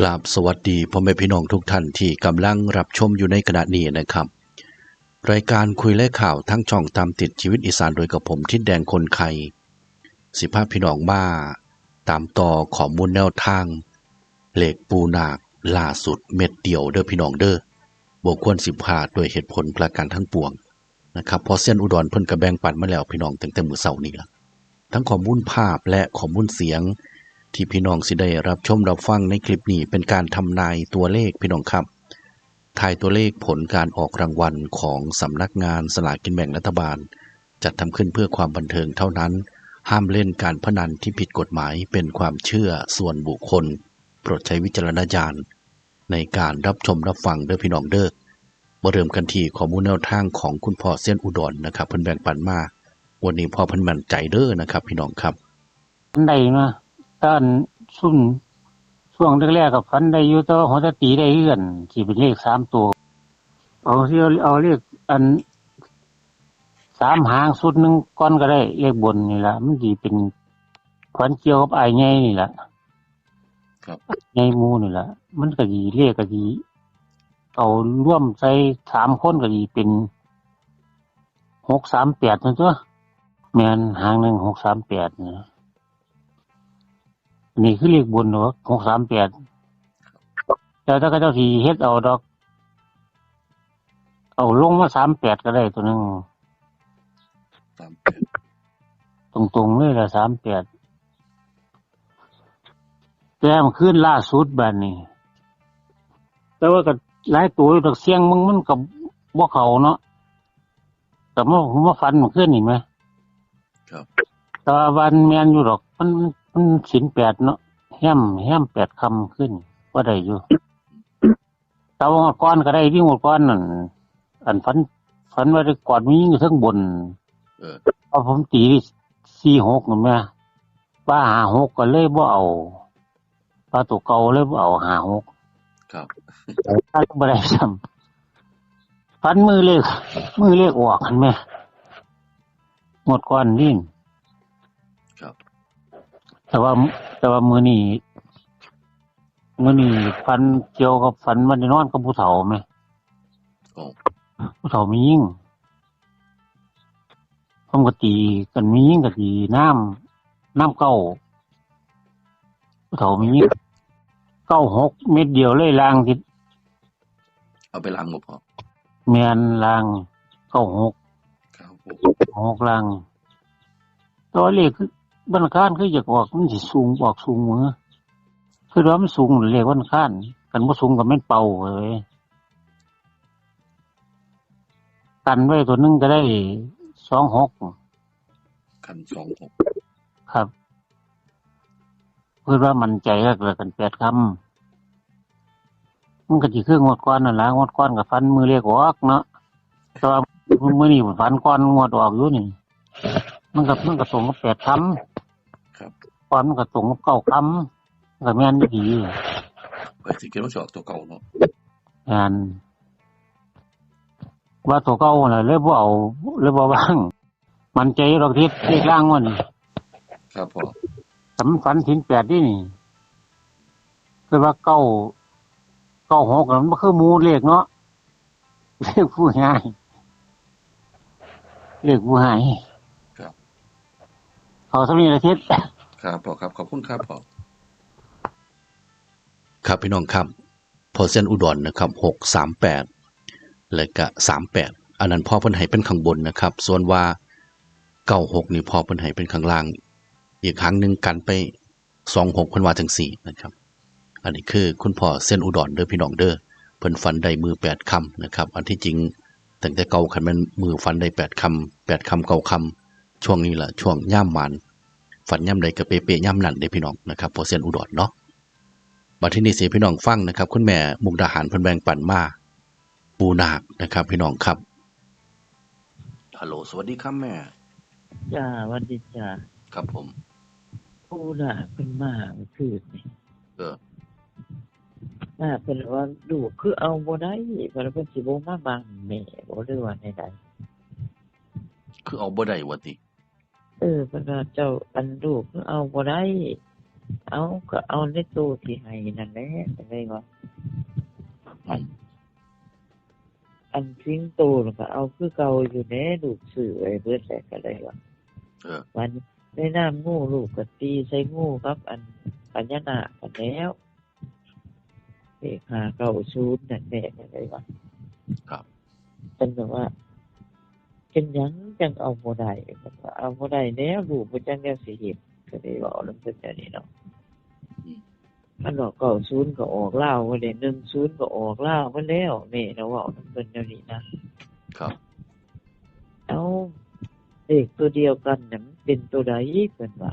กราบสวัสดีพ่อแม่พี่น้องทุกท่านที่กำลังรับชมอยู่ในขณะนี้นะครับ รายการคุยและข่าวทั้งช่องตามติดชีวิตอีสานโดยกับผมทิดแดงคนไข่สิภาพพี่น้องมาตามต่อขอมูลแนวทาง เหล็กปูนาคล่าสุดเม็ดเดียวเด้อพี่น้องเด้อบวกควรสิบพาดโดวยเหตุผลประการทั้งปวงนะครับพอเส้นอุดรเพิ่นกระแบงปันมาแล้วพี่น้องตั้งแต่มือเช้านี้ละทั้งข้อมูลภาพและข้อมูลเสียง ที่พี่น้องสิได้รับชมรับฟังในคลิปนี้เป็นการทำนายตัวเลขพี่น้องครับทายตัวเลขผลการออกรางวัลของสำนักงานสลากกินแบ่งรัฐบาล จัดทำขึ้นเพื่อความบันเทิงเท่านั้น ห้ามเล่นการพนันที่ผิดกฎหมายเป็นความเชื่อส่วนบุคคล โปรดใช้วิจารณญาณในการรับชมรับฟังเด้อพี่น้องเด้อมาเริ่มกันที่ข้อมูลแนวทางของคุณพ่อเส้นอุดรนะครับเพิ่นแบ่งปันมา วันนี้พ่อเพิ่นมั่นใจเด้อนะครับ พี่น้องครับฝันได้มา ตอนซุ่มช่วงแรกๆกับฝันได้อยู่แต่ว่าหัวตะตีได้เลื่อนที่เป็นเลขสามตัว เอาที่เอาเลขอันสามหางสุดหนึ่งก้อนก็ได้ เลขบนนี่ละมันดีเป็นขวัญเกี่ยวกับไอ้ไงนี่แหละครับไงมูนี่แหละมันก็ดีเลขก็ดี เอาร่วมใส่สามคนก็ดีเป็นหกสามแปดนะจ้ะแมนหางหนึ่งหกสามแปดนะ นี่คือเลขบนเนาะหกสามแปดแล้วถ้าก็เจ้าทีเฮ็ดเอาดอก เอาลงมาสามแปดก็ได้ตัวหนึงสามแปดตรงๆเลยละสามแปดแต่มันขึ้นล่าสุดบัดนี้ แต่ว่าก็หลายตัวอยู่ดอกเสียงมึงมันกับบ่เขาเนาะแต่เมื่อมาฟันมันขึ้นนี่ไหม ครับ แต่ว่าวันแมนอยู่ดอก มัน มันสินแปดเนาะแฮมแฮมแปดคำขึ้นว่าได้อยู่แต่ว่าก้อนก็ได้ที่หมดก้อนนั่นอันฟันฟันว่าได้กอดมีอยู่ทั้งบน เออเอาผมตีสี่หกนั่นแม่ว่าหาหกก็เลยบ่เอาว่าตัวเก่าเลยบ่เอาหาหกครับถ้าบ่ได้ซ้ำฟันมือเลขมือเลขออกกันแม่หมดก้อนนี่ครับ แต่ว่า แต่ว่ามือนี่มือนี่ฟันเกี่ยวกับฟันมันได้นอนกับผู้เฒ่าไหมโอ้ผู้เฒ่ามียิ่งผมก็ตีกันมียิ่งก็ตีน้ำน้ำเก้าผู้เฒ่ามียิ่งเก้าหกเม็ดเดียวเลยลางทิศเอาไปล้างหมดพอแมนลางเก้าหกครับผมหกลางตัวเลขคือ บันคานคืออยากออกมันสิสูงออกสูงมือคือว่ามันสูงเลขบันคานกันว่าสูงกับแม่นเป่าเลยกันไว้ตัวหนึงก็ได้สองหกคันสองหกครับเพื่อว่ามันใจก็เกิดกันแปดคำมันก็จีเครื่องงวดก้อนนั่นแหละงวดก้อนกับฟันมือเรียกออกเนาะแต่ว่ามือนี่ฟันก้อนงวดออกอยู่นี่ มันกับมันก็ตรงกับแปดคครับำ ก้อนมันก็ตรงกับเก้าคำมันก็แม่นดีไปสิเกินว่าจะออกตัวเก่าเนาะงานว่าตัวเก้าน่ะเลยบ่เอาเลยบ่บ้าง มันใจเราทิศเลขล่างวะนี่ครับพอสำคัญทิ้นแปดนี่นี่คือว่าเก้าเก้าหกน่ะมันก็คือหมูเลขเนาะเลขผู้หายเลขผู้หายครับ เขาสมีอาทิตย์ ครับพอครับ ขอบคุณครับพอครับพี่น้องครับพอเส้นอุดรนะครับหกสามแปดและก็สามแปดอันนั้นพ่อเพิ่นให้เป็นข้างบนนะครับ ส่วนว่าเก้าหกนี่พ่อเพิ่นให้เป็นข้างล่าง อีกครั้งหนึ่งกันไปสองหกเพิ่นว่าจังสี่นะครับ อันนี้คือคุณพ่อเส้นอุดรเด้อพี่น้องเด้อเพิ่นฟันได้มือแปดคำนะครับ อันที่จริงตั้งแต่เก่าคันมันมือฟันได้แปดคำแปดคำเก้าคำช่วงนี้แหละช่วงย่ามหมัน ฟันย่ำใดก็เปเปย่ำนั่นเด้อพี่น้องนะครับพอเส้นอุดรเนาะมาที่นี่เสียพี่น้องฟังนะครับ คุณแม่มุกดาหารเพิ่นแบ่งปันมาปูนาคนะครับ พี่น้องครับฮัลโหลสวัสดีครับแม่จ้าวันดีจ้าครับผมผู้น่ะเป็นมาเมื่อคืนนี่เออน่าเป็นว่าลูกคือเอาบ่ได้บ่ได้เป็นสิบ่มาบังแม่บ่ได้ว่าใดคือเอาบ่ได้วะติๆเออเพิ่นว่าเจ้าอันลูกคือเอาบ่ได้ เอาก็เอาในตู้ที่ให้นั่นแหละจะได้ว่าอืมอันทิ้งโตแล้วก็เอาคือเก่าอยู่แหน่ลูกสื่อไว้เบิดแหละก็ได้ว่าเออวันในน้ำงูลูกก็ตีใส่งูครับ อันปัญญานาคกันแล้วเด็กหาเก่าชูนนั่นแหละก็ได้ว่าครับเป็นแบบว่า เป็นหยังจังเอาบ่ได้แบบว่าเอาบ่ได้แล้วลูกบ่จังแนวสิเฮ็ดก็ได้เว้านํเพิ่นอย่างนี้เนาะอืมอันดอกเก่าศูนย์ก็ออกลาวบ่ได้1ศูนย์ก็ออกลาวบ่แล้วแม่เราเว้านํเพิ่นอย่างนี้นะครับ เอาเลขตัวเดียวกันน่ะมันเป็นตัวใดเพิ่นว่า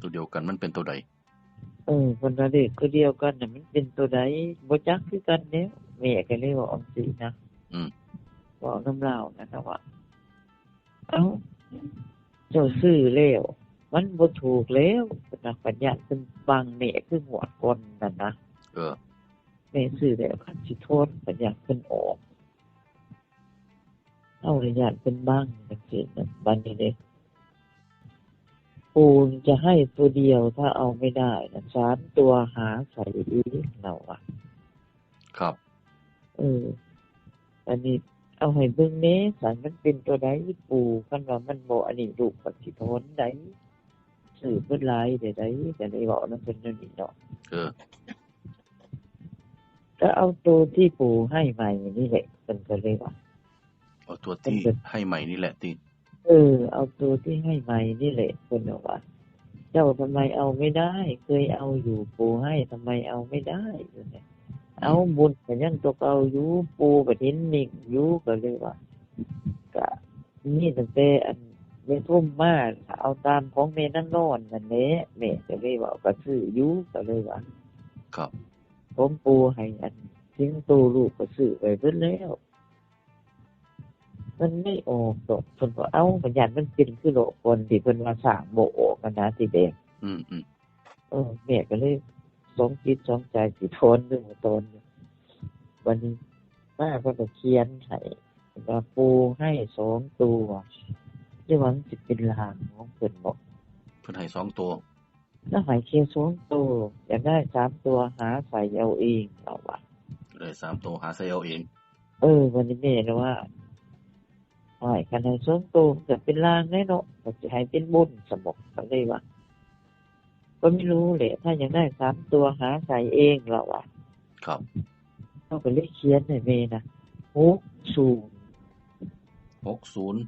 ตัวเดียวกันมันเป็นตัวใดเออเพิ่นว่าเลขตัวเดียวกันน่ะมันเป็นตัวใดบ่จักคือกันแล้วแม่ก็เลยเว่าจังซี่นะอืม เว้านํลาวนั่นน่ะว่า เอ้าเจ้าซื้อแล้วมันบ่ถูกแล้วเป็นนักปัญญาเป็นบางแม่คือหัวคนนั่นนะเออแม่ซื้อแล้วคันสิโทษปัญญาเพิ่นออกเอาระยะเป็นบ้างจังซี่นะบัดนี้เด้ปูนจะให้ตัวเดียวถ้าเอาไม่ได้นะสามตัวหาใส่อีกเราอะครับ เอออันนี้ เอาให้เบิ่งแหน่สันมันเป็นตัวใดปูคันว่ามันบ่อันนี้ลูกปฏิทนใดสื่อเพิ่นหลายได้ใดก็ได้เว้านำเพิ่นนั่นนี่เนาะเออก็เอาตัวที่ปูให้ใหม่นี่แหละเพิ่นก็เลยว่าเอาตัวที่ให้ใหม่นี่แหละติเออ เอาตัวที่ให้ใหม่นี่แหละเพิ่นบอว่าเจ้าทำไมเอาไม่ได้ เคยเอาอยู่ปูให้ทำไมเอาไม่ได้อยู่เนี่ย เอาบุญก็ยังตัวเก่าอยู่ปูก็เห็นนิ่งอยู่ก็เลยว่าก็นี่ตั้งแต่อันเมทุ่มมาเอาตามของเมนั่นนอนนั่นแหละแม่ก็เลยว่าก็ซื้ออยู่ก็เลยว่าครับ ผมปูให้อันทิ้งตูลูกก็ซื้อไปเบิดแล้วมันไม่ออกดอกเพิ่นก็เอ้าปัญญามันเป็นคือโลกคนที่เพิ่นว่าสร้างบ่ออกกันนะสิเด้อืมอืมเออแม่ก็เลย สองจิตสองใจสิทนเรื่องของตนวันนี้ป้าก็จะเขียนให้ว่าปูให้สองตัวยี่หวังสิเป็นลางของเพิ่นบอกเพิ่นให้สองตัวแล้วหายเคียสองตัวอยากได้สามตัวหาใส่เอาเองเราว่าเลยสามตัวหาใส่เอาเอง เออ วันนี้แม่นะว่าหายกันให้สองตัวจะเป็นลางแน่เนาะก็จะให้เป็นบุญสมบก็เลยว่า ก็ไม่รู้แหละถ้าอยากได้สามตัวหาใส่เองเราว่าครับเขาก็เลยเขียนให้แม่นะหกศูนย์หกศูนย์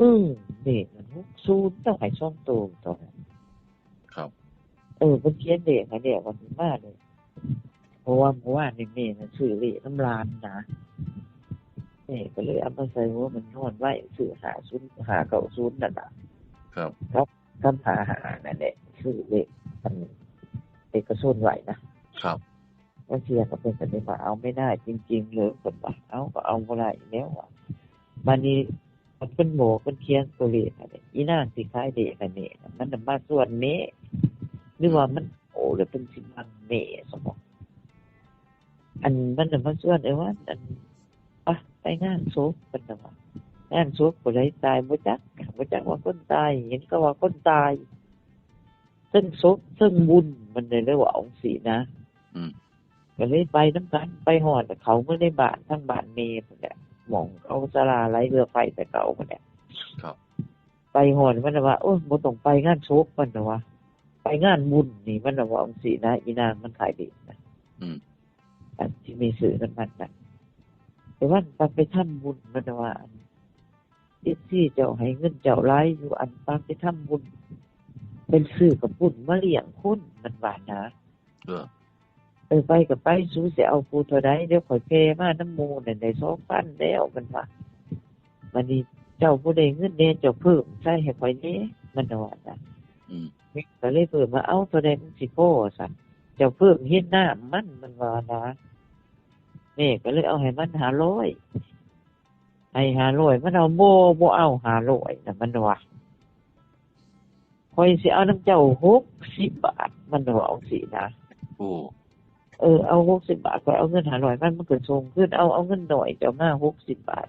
อืมเด็กมันหกศูนย์ต้องให้ช่องโตตอนนั้นครับ เออมันเขียนเด็กมาเด็กวันนี้มากเลยเพราะว่าเมื่อวานนี่แม่มันซื้อเลขน้ำลานนะแม่ก็เลยเอามาใส่ว่ามันนอนไว้ซื้อหาศูนย์หาเก่าศูนย์นั่นแหละครับคำหาหานั่นแหละ ซื้อเลขมันเอกชนไหวนะครับว่าเชียร์ก็เป็นประเด็นว่าเอาไม่ได้ จริง ๆ เลยคนว่าเอาก็เอาไม่ได้แล้วอะมันนี้มันเป็นโหมเป็นเคียงตัวเลขอะไรอีน่าสิคล้ายเด็กอันนี้น่ะมันน่ะมาส่วนนี้หรือว่ามันโอ้หรือเป็นสิบังเมสมองอันมันน่ะมาส่วนไอ้ว่าอันปะไปงานศพเป็นน่ะว่างานศพผู้ใดตายบ่จักบ่จักว่าคนตาย เห็นก็ว่าคนตาย ซึ่งศพซึ่งบุญมันเลยเรียกว่าองค์สีนะอืมก็เลยไปน้ำกันไปหอดเขาเมื่อในบ้านทั้งบ้านเมย์พุ่นแหละหมองเขาสลาไรเรือไฟแต่เก่าพุ่นแหละครับไปหอดมันน่ะว่าโอ้ยบ่ต้องไปงานโชคมันนะว่าไปงานบุญนี่มันน่ะว่าองค์สีนะอีนางมันขายดีนะอืมอันที่มีสื่อนั้นมันนะแต่ว่าปไปทำบุญมันน่ะว่าที่ที่เจ้าให้เงินเจ้าไล่อยู่อันปาไปทำบุญ เป็นสื่อกับบุญมาเลี้ยงคนมันว่านะเออเออไปกับไปสู้เสียเอาปูเท่าใดเดี๋ยวข่อยเพมาน้ำมูนั่นได้สองพันแล้วมันว่ามันนี่เจ้าผู้ใดเงินเน่เจ้าเพิ่มใช่ให้ข่อยเน่มันว่านะอืมก็เลยเพิ่มมาเอาเท่าใดมันสิโพสันเจ้าเพิ่มเฮ็ดหน้ามันมันว่านะแม่ก็เลยเอาให้มันหาร้อยให้หาร้อยมันเอาโบโบเอาหาร้อยนะมันว่า ข่อยสิเอาน้ำเจ้าหกสิบบาท มันว่าเอาสินะ โอ้เออเอาหกสิบบาทก็เอาเงินหาร้อยมันมันเกิดทรงขึ้นเอาเอาเงินหน่อยเจ้ามาหกสิบบาท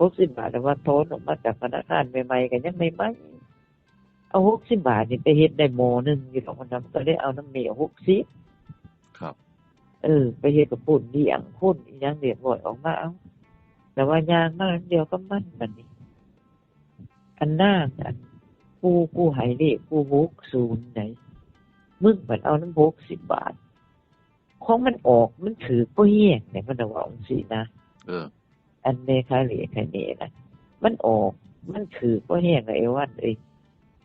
หกสิบบาทแต่ว่าโทนออกมาจากธนาคารใหม่ๆกันยังไม่ไหมเอาหกสิบบาทนี่ไปเฮ็ดได้หมอหนึงอยู่ดอกมันก็ได้เอาน้ำเมียหกสิบครับ เออ ไปเฮ็ดกับปุ่นเลี้ยงคนอีหยังเรียบร้อยออกมาเอาแต่ว่ายางมาอันเดียวก็มันบัดนี้ อันหน้าอัน กูกูใหายเลขกูหกศูนย์ไหนมึงบัดเอาน้ำหกสิบบาท ของมันออกมันถือก็เฮี้ยงไหนมันจะว่าองสินะเออ อันเมคาเหลียคาเนนะมันออกมันถือก็แห้งไอ้วันเอ้ย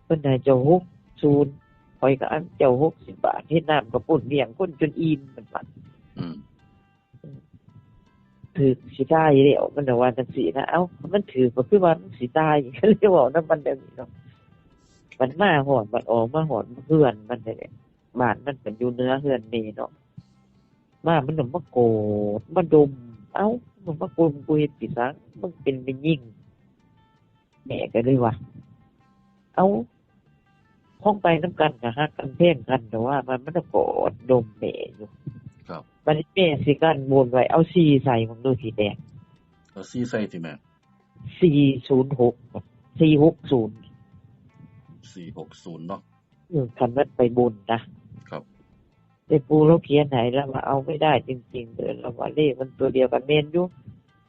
เพิ่นได้เจ้าหกศูนย์คอยกับอันเจ้าหกสิบบาทเฮ็ดน้ำกับปุ่นเลี้ยงคนจนอิ่มมันปัดอืมถือสิตายแล้วมันน่ะว่าจังซี่นะเอ้ามันถือก็คือว่ามันสิตายก็เลยบอกนำมันแบบนี้เนาะ มันมาหอดมันออกมาหอดเพื่อนมันนี่แหละบ้านมันเป็นอยู่เหนื้อเฮือนนี่เนาะมามันน่ะมาโกรธมาดม เอ้ามันมาโกรธกูเฮ็ดผิดซังมันเป็นไปยิ่งแม่ก็เลยว่าเอาห้องไปน้ำกันกับฮักกันเพ่งกันแต่ว่า มันมันจะกอดดมแม่อยู่ ครับมันแม่สิกันบนไว้เอาซีใส่มันดูสีแดงเอาซี่ใส่สิแม่สี่ศูนย์หกสี่หกศูนย์ 460เนาะคันมันไปบนนะครับแต่ปูเราเขียนไหนแล้วว่าเอาไม่ได้จริงๆเลยเราว่าเลขมันตัวเดียวกันเมนอยู่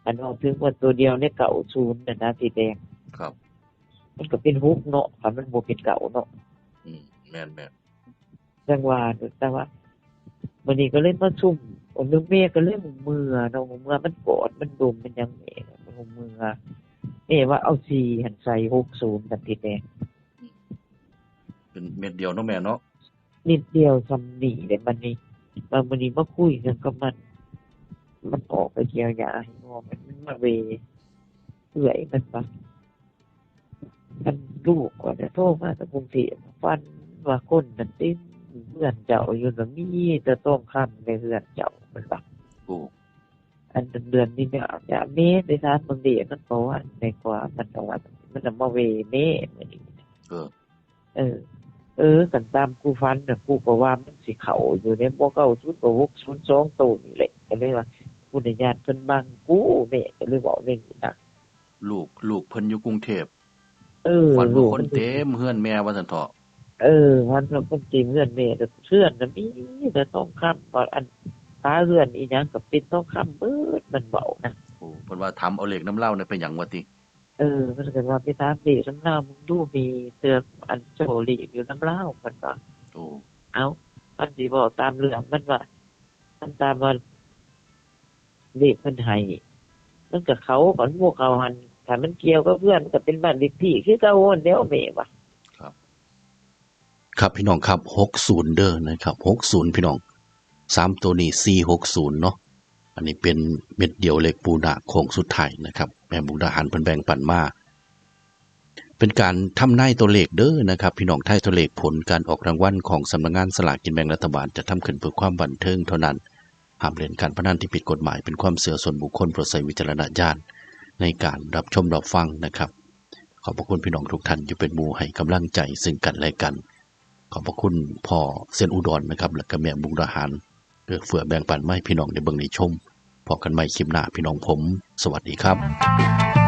อันออกถึงว่าตัวเดียวเนี่ยเก่าศูนย์นะนะสีแดงครับมันก็เป็นฮุกเนาะคันมันโบเป็นเก่าเนาะอืมแม่นแม่นจังหวะแต่ว่าวันนี้ก็เล่นมาซุ่มผมนึกเมฆก็เล่นมือเนาะมือมันกอดมันดมมันยังเมฆมันมือเมฆว่าเอาสี่หันใส่หกศูนย์กันติดแดง เป็นเม็ดเดียวเนาะแม่เนาะนิดเดียวซำหนีเลยมันนี่มาวันนี้มาคุยกันกับมัน มันออกไปเกี่ยวยาให้งอมันมันมาเวเอื่อยมันปะมันลูกก่อนจะโทรมาจากกรุงเทพฟันว่าคนนั่นติ้นเพื่อนเจ้าอยู่แล้วมีจะต้องคำในเพื่อนเจ้ามันปะโอ้อันเดือนนี้เนี่ยจะเมษในทานบางเดียมันบอกว่าในกว่ามันจังหวัดมันจะมาเวเมษมันนี่เออ เออ เออกันตามกูฟันน่ะกูก็ว่ามันสิเขาอยู่ในบ่เก้าชุดบ่หกชุดสองตัวนี่แหละก็เลยว่ากูได้ญาติเพิ่นบังกูแม่ก็เลยบอกเรื่องนี้นะลูกลูกเพิ่นอยู่กรุงเทพเออฝันลูว่ากคนเต็มเฮือนแม่ว่าซั่นเถาะเออวันเราเป็นจริงเพื่อนแม่แต่เพื่อนน่ะมีแต่ต้องคำว่าอันตาเพื่อนอีหยังก็เป็นต้องคำเบิดมันเบานะโอ้เพิ่นว่าทำเอาเหล็กน้ำเหล้าเนี่ยเป็นหยังวะติ เออมันก็ว่าไปตามดีน้ำเล่ามึงดูมีเตือนอันโจลีอยู่น้ำเล่ามันว่าโอ้เอามันสิบอกตามเรื่องมันว่ามันตามว่าเด็กมันให้มันกับเขาก่อนพวกเขาหันถ้ามันเกี่ยวกับเพื่อนก็เป็นบ้านเด็กพี่คือเก่าโอนเดียวแม่ว่ะครับพี่น้องครับ60เด้อนะครับ60พี่น้องสามตัวนี้460เนาะ อันนี้เป็นเม็ดเดียวเล็กปูนาโค้งสุดท้ายนะครับ แม่บุกดาหารเพิ่นแบ่งปันมาเป็นการทำนายตัวเลขเด้อนะครับ พี่น้องไทยตัวเลขผลการออกรางวัลของสำนักงานสลากกินแบ่งรัฐบาลจะทำขึ้นเพื่อความบันเทิงเท่านั้นห้ามเล่นการพนันที่ผิดกฎหมายเป็นความเสื่อส่วนบุคคลโปรดใช้วิจารณญาณในการรับชมรับฟังนะครับ ขอบพระคุณพี่น้องทุกท่านอยู่เป็นมูให้กำลังใจซึ่งกันและกัน ขอบพระคุณพ่อเส้นอุดรนะครับ และก็แม่บุงดาหาร เพื่อเฟื่อแบ่งปันไม่พี่น้องในเบื้องในชมพอกันใหม่คลิปหน้าพี่น้องผม สวัสดีครับ